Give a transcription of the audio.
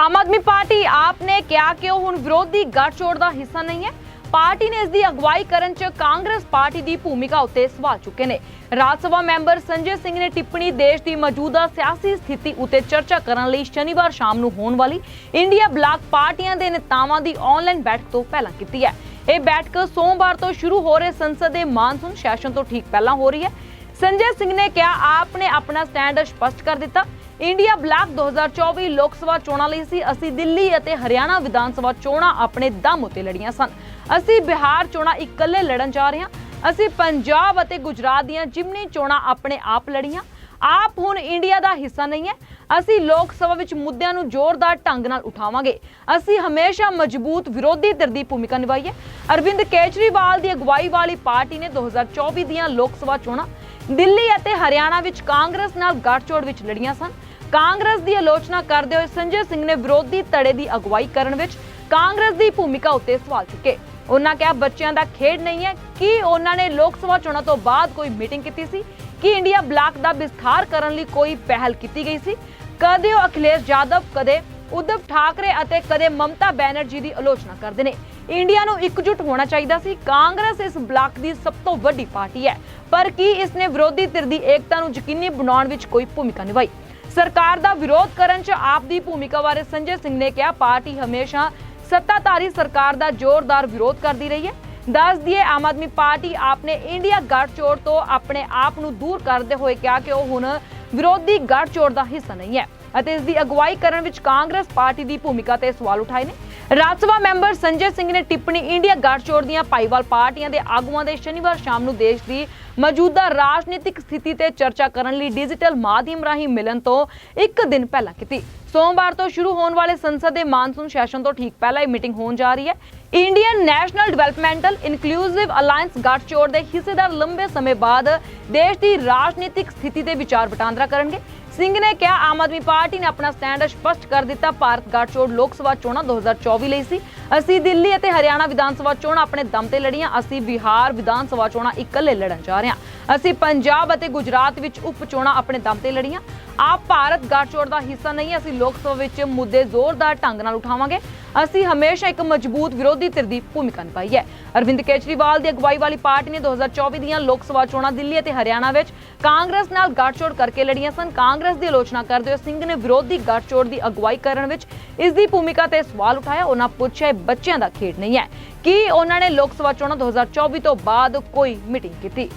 Aam Aadmi party ਆਪ ਨੇ ਕਿਹਾ ਕਿ ਉਹ ਹੁਣ ਵਿਰੋਧੀ ਗੱਠਜੋੜ ਦਾ ਹਿੱਸਾ ਨਹੀਂ ਹੈ। ਪਾਰਟੀ ਨੇ ਇਸ ਦੀ ਅਗਵਾਈ ਕਰਨ 'ਚ ਕਾਂਗਰਸ ਪਾਰਟੀ ਦੀ ਭੂਮਿਕਾ ਉੱਤੇ ਸਵਾਲ ਚੁੱਕੇ ਨੇ। ਰਾਜ ਸਭਾ ਮੈਂਬਰ ਸੰਜੇ ਸਿੰਘ ਨੇ ਟਿੱਪਣੀ ਦੇਸ਼ ਦੀ ਮੌਜੂਦਾ ਸਿਆਸੀ ਸਥਿਤੀ ਉੱਤੇ ਚਰਚਾ ਕਰਨ ਲਈ ਸ਼ਨੀਵਾਰ ਸ਼ਾਮ ਨੂੰ ਹੋਣ ਵਾਲੀ ਇੰਡੀਆ ਬਲਾਕ ਪਾਰਟੀਆਂ ਦੇ ਨੇਤਾਵਾਂ ਦੀ ਆਨਲਾਈਨ ਬੈਠਕ ਤੋਂ ਪਹਿਲਾਂ ਕੀਤੀ ਹੈ। ਇਹ ਬੈਠਕ ਸੋਮਵਾਰ ਤੋਂ ਸ਼ੁਰੂ ਹੋ ਰਹੇ ਸੰਸਦ ਦੇ ਮਾਨਸੂਨ ਸੈਸ਼ਨ ਤੋਂ ਠੀਕ ਪਹਿਲਾਂ ਹੋ ਰਹੀ ਹੈ। ਸੰਜੇ ਸਿੰਘ ਨੇ ਕਿਹਾ ਆਪ ਨੇ ਆਪਣਾ ਸਟੈਂਡ ਸਪਸ਼ਟ ਕਰ ਦਿੱਤਾ। ਇੰਡੀਆ ਬਲਾਕ 2024 ਲੋਕ ਸਭਾ ਚੋਣਾਂ ਲਈ ਸੀ। ਅਸੀਂ ਦਿੱਲੀ ਅਤੇ ਹਰਿਆਣਾ ਵਿਧਾਨ ਸਭਾ ਚੋਣਾਂ ਆਪਣੇ ਦਮ ਉੱਤੇ ਲੜੀਆਂ ਸਨ। ਅਸੀਂ ਬਿਹਾਰ ਚੋਣਾਂ ਇਕੱਲੇ ਲੜਨ ਜਾ ਰਹੇ ਹਾਂ। ਅਸੀਂ ਪੰਜਾਬ ਅਤੇ ਗੁਜਰਾਤ ਦੀਆਂ ਜਿਮਨੀ ਚੋਣਾਂ ਆਪਣੇ ਆਪ ਲੜੀਆਂ। ਆਪ ਹੁਣ ਇੰਡੀਆ ਦਾ ਹਿੱਸਾ ਨਹੀਂ ਹੈ। ਅਸੀਂ ਲੋਕ ਸਭਾ ਵਿੱਚ ਮੁੱਦਿਆਂ ਨੂੰ ਜ਼ੋਰਦਾਰ ਢੰਗ ਨਾਲ ਉਠਾਵਾਂਗੇ। ਅਸੀਂ ਹਮੇਸ਼ਾ ਮਜ਼ਬੂਤ ਵਿਰੋਧੀ ਧਿਰ ਦੀ ਭੂਮਿਕਾ ਨਿਭਾਈ ਹੈ ਅਰਵਿੰਦ ਕੇਜਰੀਵਾਲ ਦੀ ਅਗਵਾਈ ਵਾਲੀ ਪਾਰਟੀ ਨੇ 2024 ਦੀਆਂ ਲੋਕ ਸਭਾ ਚੋਣਾਂ ਦਿੱਲੀ ਅਤੇ ਹਰਿਆਣਾ ਵਿੱਚ ਕਾਂਗਰਸ ਨਾਲ ਗੱਠਜੋੜ ਵਿੱਚ ਲੜੀਆਂ ਸਨ। ਕਾਂਗਰਸ ਦੀ ਆਲੋਚਨਾ ਕਰਦੇ ਹੋਏ ਸੰਜੇ ਸਿੰਘ ਨੇ ਵਿਰੋਧੀ ਧੜੇ ਦੀ ਅਗਵਾਈ ਕਰਨ ਵਿੱਚ ਕਾਂਗਰਸ ਦੀ ਭੂਮਿਕਾ ਉੱਤੇ ਸਵਾਲ ਚੁੱਕੇ। ਉਹਨਾਂ ਕਿਹਾ, ਬੱਚਿਆਂ ਦਾ ਖੇਡ ਨਹੀਂ ਹੈ। ਕਿ ਉਹਨਾਂ ਨੇ ਲੋਕ ਸਭਾ ਚੋਣਾਂ ਤੋਂ ਬਾਅਦ ਕੋਈ ਮੀਟਿੰਗ ਕੀਤੀ ਸੀ? ਕਿ ਇੰਡੀਆ ਬਲਾਕ ਦਾ ਵਿਸਥਾਰ ਕਰਨ ਲਈ ਕੋਈ ਪਹਿਲ ਕੀਤੀ ਗਈ ਸੀ? ਕਦੇ ਉਹ ਅਖਿਲੇਸ਼ ਯਾਦਵ, ਕਦੇ ਉद्धਵ ਠਾਕਰੇ ਅਤੇ ਕਦੇ ਮਮਤਾ ਬੈਨਰਜੀ ਦੀ ਆਲੋਚਨਾ ਕਰਦੇ ਨੇ। ਇੰਡੀਆ ਨੂੰ ਇਕਜੁੱਟ ਹੋਣਾ ਚਾਹੀਦਾ ਸੀ। ਕਾਂਗਰਸ ਇਸ ਬਲਾਕ ਦੀ ਸਭ ਤੋਂ ਵੱਡੀ ਪਾਰਟੀ ਹੈ। ਪਰ ਕੀ ਇਸ ਨੇ ਵਿਰੋਧੀ ਧਿਰ ਦੀ ਏਕਤਾ ਨੂੰ ਯਕੀਨੀ ਬਣਾਉਣ ਵਿੱਚ ਕੋਈ ਭੂਮਿਕਾ ਨਿਭਾਈ? ਸਰਕਾਰ ਦਾ ਵਿਰੋਧ ਕਰਨ 'ਚ ਆਪ ਦੀ ਭੂਮਿਕਾ ਬਾਰੇ ਸੰਜੇ ਸਿੰਘ ਨੇ ਕਿਹਾ, ਪਾਰਟੀ ਹਮੇਸ਼ਾ ਸੱਤਾਧਾਰੀ ਸਰਕਾਰ ਦਾ ਜ਼ੋਰਦਾਰ ਵਿਰੋਧ ਕਰਦੀ ਰਹੀ ਹੈ। ਦੱਸ ਦਈਏ, ਆਮ ਆਦਮੀ ਪਾਰਟੀ ਆਪਨੇ ਇੰਡੀਆ ਗੱਠਜੋੜ ਤੋਂ ਆਪਣੇ ਆਪ ਨੂੰ ਦੂਰ ਕਰਦੇ ਹੋਏ ਕਿਹਾ ਕਿ ਉਹ ਹੁਣ ਵਿਰੋਧੀ ਗੱਠਜੋੜ ਦਾ ਹਿੱਸਾ ਨਹੀਂ ਹੈ ਅਤੇ ਇਸ ਦੀ ਅਗਵਾਈ ਕਰਨ ਵਿੱਚ ਕਾਂਗਰਸ ਪਾਰਟੀ ਦੀ ਭੂਮਿਕਾ ਤੇ ਸਵਾਲ ਉਠਾਏ ਨੇ। ਰਾਜ ਸਭਾ ਮੈਂਬਰ ਸੰਜੇ ਸਿੰਘ ਨੇ ਟਿੱਪਣੀ ਇੰਡੀਆ ਗੱਠਜੋੜ ਦੀਆਂ ਭਾਈਵਾਲ ਪਾਰਟੀਆਂ ਦੇ ਆਗੂਆਂ ਦੇ ਸ਼ਨੀਵਾਰ ਸ਼ਾਮ ਨੂੰ ਦੇਸ਼ ਦੀ ਮੌਜੂਦਾ ਰਾਜਨੀਤਿਕ ਸਥਿਤੀ ਤੇ ਚਰਚਾ ਕਰਨ ਲਈ ਡਿਜੀਟਲ ਮਾਧਿਅਮ ਰਾਹੀਂ ਮਿਲਣ ਤੋਂ ਇੱਕ ਦਿਨ ਪਹਿਲਾਂ ਕੀਤੀ। ਸੋਮਵਾਰ ਤੋਂ ਸ਼ੁਰੂ ਹੋਣ ਵਾਲੇ ਸੰਸਦ ਦੇ ਮਾਨਸੂਨ ਸੈਸ਼ਨ ਤੋਂ ਠੀਕ ਪਹਿਲਾਂ ਇਹ ਮੀਟਿੰਗ ਹੋਣ ਜਾ ਰਹੀ ਹੈ। Indian National Developmental Inclusive Alliance ਗੱਠਜੋੜ ਦੇ ਹਿੱਸੇਦਾਰ ਲੰਬੇ ਸਮੇਂ ਬਾਅਦ ਦੇਸ਼ ਦੀ ਰਾਜਨੀਤਿਕ ਸਥਿਤੀ ਤੇ ਵਿਚਾਰ ਵਟਾਂਦਰਾ ਕਰਨਗੇ। ਸਿੰਘ ਨੇ ਕਿਹਾ, ਆਮ ਆਦਮੀ ਪਾਰਟੀ ਨੇ ਆਪਣਾ ਸਟੈਂਡ ਸਪਸ਼ਟ ਕਰ ਦਿੱਤਾ। ਭਾਰਤ ਗੱਠਜੋੜ ਲੋਕ ਸਭਾ ਚੋਣਾਂ 2024 ਲਈ ਸੀ। ਅਸੀਂ ਦਿੱਲੀ ਅਤੇ ਹਰਿਆਣਾ ਵਿਧਾਨ ਸਭਾ ਚੋਣਾਂ ਆਪਣੇ ਦਮ ਤੇ ਲੜੀਆਂ। ਅਸੀਂ ਬਿਹਾਰ ਵਿਧਾਨ ਸਭਾ ਚੋਣਾਂ ਇਕੱਲੇ ਲੜਨ ਜਾ ਰਹੇ ਹਾਂ। ਅਸੀਂ ਪੰਜਾਬ ਅਤੇ ਗੁਜਰਾਤ ਵਿੱਚ ਉਪ ਚੋਣਾਂ ਆਪਣੇ ਦਮ ਤੇ ਲੜੀਆਂ। ਆਪ ਭਾਰਤ ਗੱਠਜੋੜ ਦਾ ਹਿੱਸਾ ਨਹੀਂ, ਅਸੀਂ ਲੋਕ ਸਭਾ ਵਿੱਚ ਮੁੱਦੇ ਜ਼ੋਰਦਾਰ ਢੰਗ ਨਾਲ ਉਠਾਵਾਂਗੇ। ਅਸੀਂ ਹਮੇਸ਼ਾ ਇੱਕ ਮਜ਼ਬੂਤ ਵਿਰੋਧੀ ਧਿਰ ਦੀ ਭੂਮਿਕਾ ਨਿਭਾਈ ਹੈ। ਅਰਵਿੰਦ ਕੇਜਰੀਵਾਲ ਦੀ ਅਗਵਾਈ ਵਾਲੀ ਪਾਰਟੀ ਨੇ 2024 ਦੀਆਂ ਲੋਕ ਸਭਾ ਚੋਣਾਂ ਦਿੱਲੀ ਅਤੇ ਹਰਿਆਣਾ ਵਿੱਚ ਕਾਂਗਰਸ ਨਾਲ ਗੱਠਜੋੜ ਕਰਕੇ ਲੜੀਆਂ ਸਨ। ਕਾਂਗਰਸ ਦੀ ਆਲੋਚਨਾ ਕਰਦੇ ਹੋਏ ਸਿੰਘ ਨੇ ਵਿਰੋਧੀ ਗੱਠਜੋੜ ਦੀ ਅਗਵਾਈ ਕਰਨ ਵਿੱਚ ਇਸ ਦੀ ਭੂਮਿਕਾ ਤੇ ਸਵਾਲ ਉਠਾਇਆ। ਉਹਨਾਂ ਪੁੱਛਿਆ ਬੱਚਿਆਂ ਦਾ ਖੇਡ ਨਹੀਂ ਹੈ। ਕੀ ਉਹਨਾਂ ਨੇ ਲੋਕ ਸਭਾ ਚੋਣਾਂ 2024 ਤੋਂ ਬਾਅਦ ਕੋਈ ਮੀਟਿੰਗ ਕੀਤੀ?